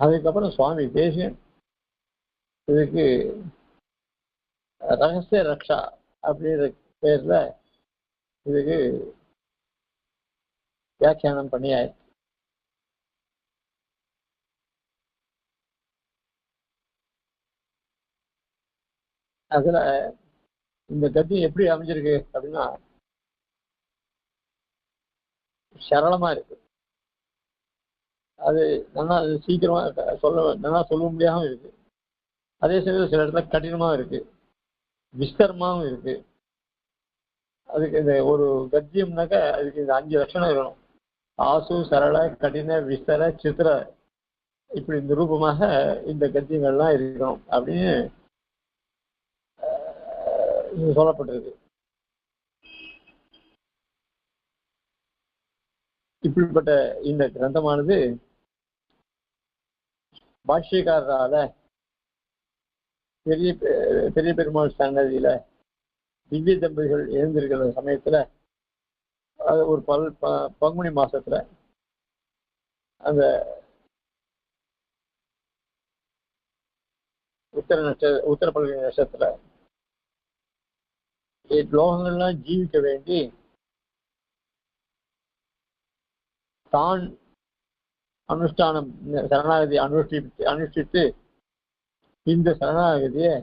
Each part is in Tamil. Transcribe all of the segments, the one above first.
அதுக்கப்புறம் சுவாமி பேசி இதுக்கு ரகசிய ரக்ஷா அப்படிங்கிற பேர்ல இதுக்கு வியாக்கியானம் பண்ணியாயிருக்கு அதில் இந்த கதி எப்படி அமைஞ்சிருக்கு அப்படின்னா சரளமா இருக்கு. அது நல்லா சீக்கிரமாக சீக்கிரமா சொல்ல நல்லா சொல்ல முடியாம இருக்கு. அதே சமயம் சில இடத்துல கடினமா இருக்கு. விஸ்தரமாகவும் இருக்கு. அதுக்கு இந்த ஒரு கத்தியம்னாக்க அதுக்கு இந்த அஞ்சு லட்சணம் வேணும். ஆசு சரள கடின விஸ்தர சித்திர இப்படி இந்த ரூபமாக இந்த கத்தியங்கள்லாம் இருக்கணும் அப்படின்னு சொல்லப்பட்டிருக்கு. இப்படிப்பட்ட இந்த கிரந்தமானது பாஷ்யக்காரரால பெரிய பெரிய பெருமாள் சன்னதியில திவ்ய தம்பதிகள் எழுந்திருக்கிற சமயத்துல அது ஒரு பல் ப- பங்குனி மாசத்துல அந்த உத்தர நட்ச உத்தர பல்கி நட்சத்திர லோகங்கள்லாம் ஜீவிக்க வேண்டி தான் அனுஷ்டானம் இந்த சரணாகதி அனுஷ்டித்து அனுஷ்டித்து இந்த சரணாகதியை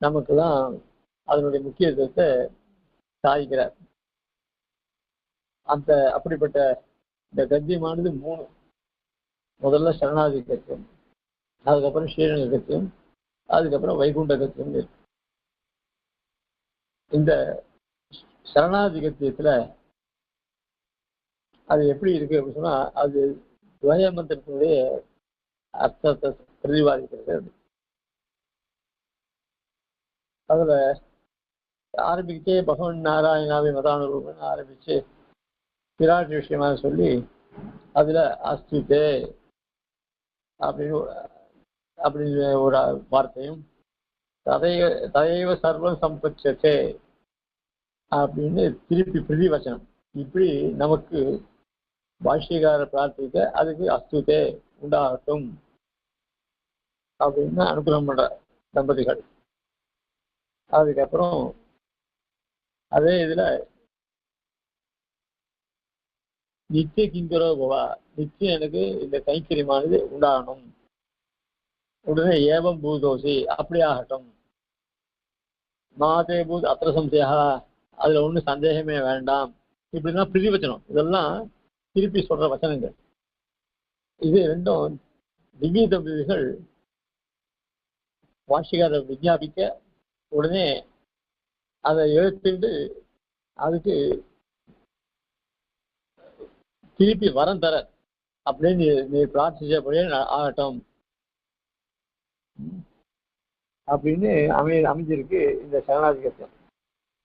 நமக்கு தான் அதனுடைய முக்கியத்துவத்தை சாதிக்கிறார். அந்த அப்படிப்பட்ட இந்த கத்தியமானது மூணு. முதல்ல சரணாகதி கத்தியம் அதுக்கப்புறம் ஸ்ரீரங்க கத்தியம் அதுக்கப்புறம் வைகுண்ட கத்தியம் இருக்கு. இந்த சரணாதி கத்தியத்துல அது எப்படி இருக்கு அப்படின்னு சொன்னா அது துவய மந்திரத்தினுடைய அர்த்தத்தை பிரதிபாதிக்கிறது அது. அதுல ஆரம்பிச்சே பகவன் நாராயணாவை மதானுரூபன் ஆரம்பிச்சு விராட் விஷயமாக சொல்லி அதுல அஸ்தித்தே அப்படின்னு அப்படின்னு ஒரு வார்த்தையும் ததைய ததைவ சர்வம் சம்பட்சத்தே அப்படின்னு திருப்பி பிரதிவச்சனம் இப்படி நமக்கு பாஷ்யக்கார பிரார்த்திக்க அதுக்கு அஸ்துதே உண்டாகட்டும். அப்படின்னு அனுகிரகம் பண்ற தம்பதிகள். அதுக்கப்புறம் அதே இதுல நித்திய கிங்குரோ பவா நித்தியம் எனக்கு இந்த கைக்கரியமானது உண்டாகணும். உடனே ஏவம் பூதோசி அப்படி ஆகட்டும். மாதே பூத் அத்திர சம்சயா அதுல ஒண்ணு சந்தேகமே வேண்டாம். இப்படிலாம் பிரதிவச்சனம் இதெல்லாம் திருப்பி சொல்ற வசனங்கள். இது ரெண்டும் திவ்ய தம்பிகள் வாஷிகார விஞ்ஞாபிக்க உடனே அதை எழுத்துண்டு அதுக்கு திருப்பி வரம் தர அப்படின்னு நீ பிரார்த்திச்சபடியே ஆகட்டும். அப்படின்னு அமை அமைஞ்சிருக்கு இந்த சரணாதிகத்தியம்.